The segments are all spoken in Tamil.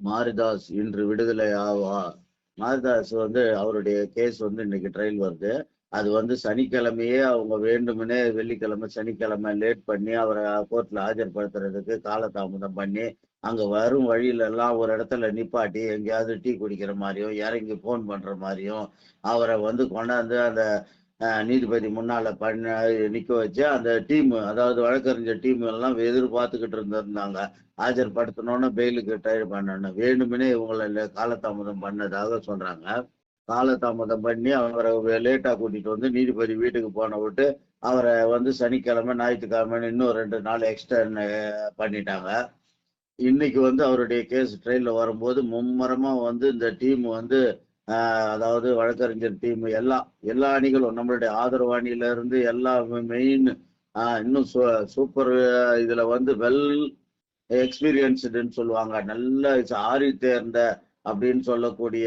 மாரிதாஸ் இன்று விடுதலை ஆவா மாரிதாஸ் வந்து அவருடைய கேஸ் வந்து இன்னைக்கு ட்ரையல் வருது. அது வந்து சனிக்கிழமையே அவங்க வேண்டுமெனே வெள்ளிக்கிழமை சனிக்கிழமை லேட் பண்ணி அவரை கோர்ட்ல ஆஜர்படுத்துறதுக்கு காலதாமதம் பண்ணி அங்க வரும் வழியில எல்லாம் ஒரு இடத்துல நிப்பாட்டி எங்கேயாவது டீ குடிக்கிற மாதிரியும் இறங்கி ஃபோன் பண்ற மாதிரியும் அவரை வந்து கொண்டாந்து அந்த நீதிபதி முன்னால பண்ண நிக்க வச்சு அந்த டீம் அதாவது வழக்கறிஞர் டீம் எல்லாம் எதிர்பார்த்துக்கிட்டு இருந்திருந்தாங்க. ஆஜர்படுத்தணும்னு பெயிலுக்கு டயர் பண்ணணும். வேணுமெனே இவங்களை காலதாமதம் பண்ணதாக சொல்றாங்க. காலதாமதம் பண்ணி அவரை லேட்டா கூட்டிட்டு வந்து நீதிபதி வீட்டுக்கு போன விட்டு அவரை வந்து சனிக்கிழமை ஞாயிற்றுக்கிழமை இன்னும் ரெண்டு நாள் எக்ஸ்டர்ன் பண்ணிட்டாங்க. இன்னைக்கு வந்து அவருடைய கேஸ் ட்ரெயின்ல வரும்போது மும்மரமா வந்து இந்த டீம் வந்து அதாவது வழக்கறிஞர் டீம் எல்லாம் எல்லா அணிகளும் நம்மளுடைய ஆதரவு அணியில இருந்து எல்லா மெயின் இன்னும் சூப்பர் இதுல வந்து வெல் எக்ஸ்பீரியன்ஸ்டுன்னு சொல்லுவாங்க. நல்ல ஆறி தேர்ந்த அப்படின்னு சொல்லக்கூடிய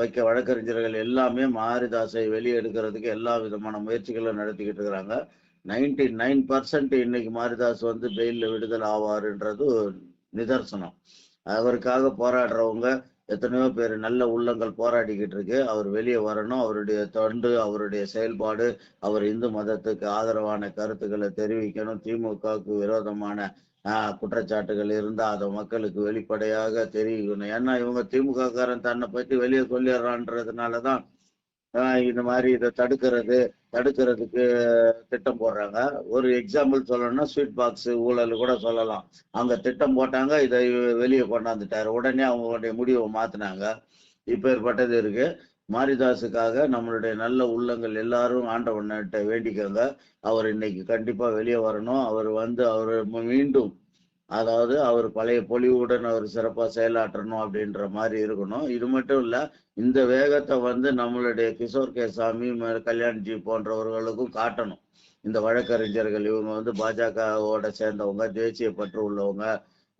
வைக்க வழக்கறிஞர்கள் எல்லாமே மாரிதாசை வெளியே எடுக்கிறதுக்கு எல்லா விதமான முயற்சிகளும் நடத்திக்கிட்டு இருக்கிறாங்க. நைன்டி நைன் பர்சன்ட் இன்னைக்கு மாரிதாஸ் வந்து பெயிலில் விடுதல் ஆவாருன்றது நிதர்சனம். அவருக்காக போராடுறவங்க எத்தனையோ பேர் நல்ல உள்ளங்கள் போராடிக்கிட்டு இருக்கு. அவர் வெளியே வரணும். அவருடைய தொண்டு அவருடைய செயல்பாடு அவர் இந்து மதத்துக்கு ஆதரவான கருத்துக்களை தெரிவிக்கணும். திமுகவுக்கு விரோதமான குற்றச்சாட்டுகள் இருந்தா அதை மக்களுக்கு வெளிப்படையாக தெரிவிக்கணும். ஏன்னா இவங்க திமுக காரன் தன்னை பற்றி வெளியே சொல்லிடுறான்றதுனால தான் இந்த மாதிரி இதை தடுக்கிறது தடுக்கிறதுக்கு திட்டம் போடுறாங்க. ஒரு எக்ஸாம்பிள் சொல்லணும்னா ஸ்வீட் பாக்ஸ் ஊழல் கூட சொல்லலாம். அங்க திட்டம் போட்டாங்க இதை வெளியே கொண்டாந்துட்டாரு. உடனே அவங்களுடைய முடிவை மாத்தினாங்க. இப்பேற்பட்டது இருக்கு. மாரிதாஸுக்காக நம்மளுடைய நல்ல உள்ளங்கள் எல்லாரும் ஆண்டவன்கிட்ட வேண்டிக்கோங்க. அவர் இன்னைக்கு கண்டிப்பா வெளியே வரணும். அவர் வந்து அவர் மீண்டும் அதாவது அவர் பழைய பொலிவுடன் அவர் சிறப்பா செயலாற்றணும் அப்படின்ற மாதிரி இருக்கணும். இது மட்டும் இல்ல இந்த வேகத்தை வந்து நம்மளுடைய கிஷோர் கே சாமி கல்யாண்ஜி போன்றவர்களுக்கும் காட்டணும். இந்த வழக்கறிஞர்கள் இவங்க வந்து பாஜகவோட சேர்ந்தவங்க தேசிய பற்று உள்ளவங்க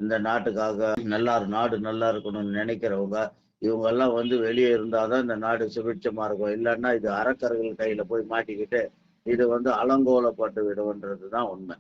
இந்த நாட்டுக்காக நல்லா நாடு நல்லா இருக்கணும்னு நினைக்கிறவங்க இவங்க எல்லாம் வந்து வெளியே இருந்தாதான் இந்த நாடு சுபிட்சமா இருக்கும். இல்லைன்னா இது அரக்கர்கள் கையில போய் மாட்டிக்கிட்டு இது வந்து அலங்கோலப்பட்டு விடும்ன்றது தான் உண்மை.